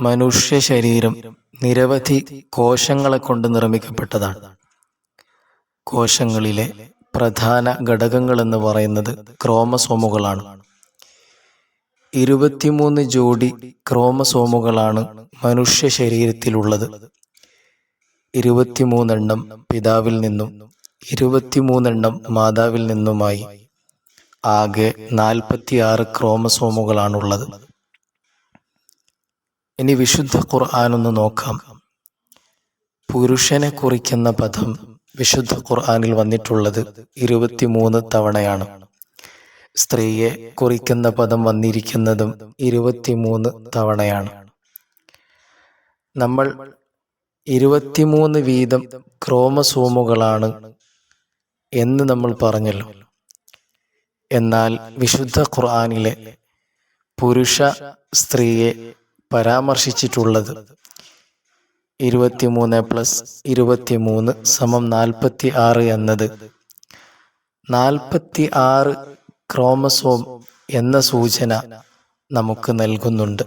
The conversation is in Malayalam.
മനുഷ്യ ശരീരം നിരവധി കോശങ്ങളെ കൊണ്ട് നിർമ്മിക്കപ്പെട്ടതാണ്. കോശങ്ങളിലെ പ്രധാന ഘടകങ്ങൾ എന്ന് പറയുന്നത് ക്രോമസോമുകളാണ്. ഇരുപത്തിമൂന്ന് ജോഡി ക്രോമസോമുകളാണ് മനുഷ്യ ശരീരത്തിലുള്ളത് ഇരുപത്തിമൂന്നെണ്ണം പിതാവിൽ നിന്നും ഇരുപത്തിമൂന്നെണ്ണം മാതാവിൽ നിന്നുമായി. ആകെ നാൽപ്പത്തിയാറ് ക്രോമസോമുകളാണുള്ളത്. ഇനി വിശുദ്ധ ഖുർആാനൊന്ന് നോക്കാം. പുരുഷനെ കുറിക്കുന്ന പദം വിശുദ്ധ ഖുർആാനിൽ വന്നിട്ടുള്ളത് ഇരുപത്തിമൂന്ന് തവണയാണ്. സ്ത്രീയെ കുറിക്കുന്ന പദം വന്നിരിക്കുന്നതും ഇരുപത്തിമൂന്ന് തവണയാണ്. നമ്മൾ ഇരുപത്തിമൂന്ന് വീതം ക്രോമസോമുകളാണ് എന്ന് നമ്മൾ പറഞ്ഞല്ലോ. എന്നാൽ വിശുദ്ധ ഖുർആാനിലെ പുരുഷ സ്ത്രീയെ പരാമർശിച്ചിട്ടുള്ളത്. ഇരുപത്തിമൂന്ന് പ്ലസ് ഇരുപത്തിമൂന്ന് സമം നാൽപ്പത്തി ആറ് എന്നത് നാൽപ്പത്തി ആറ് ക്രോമസോം എന്ന സൂചന നമുക്ക് നൽകുന്നുണ്ട്.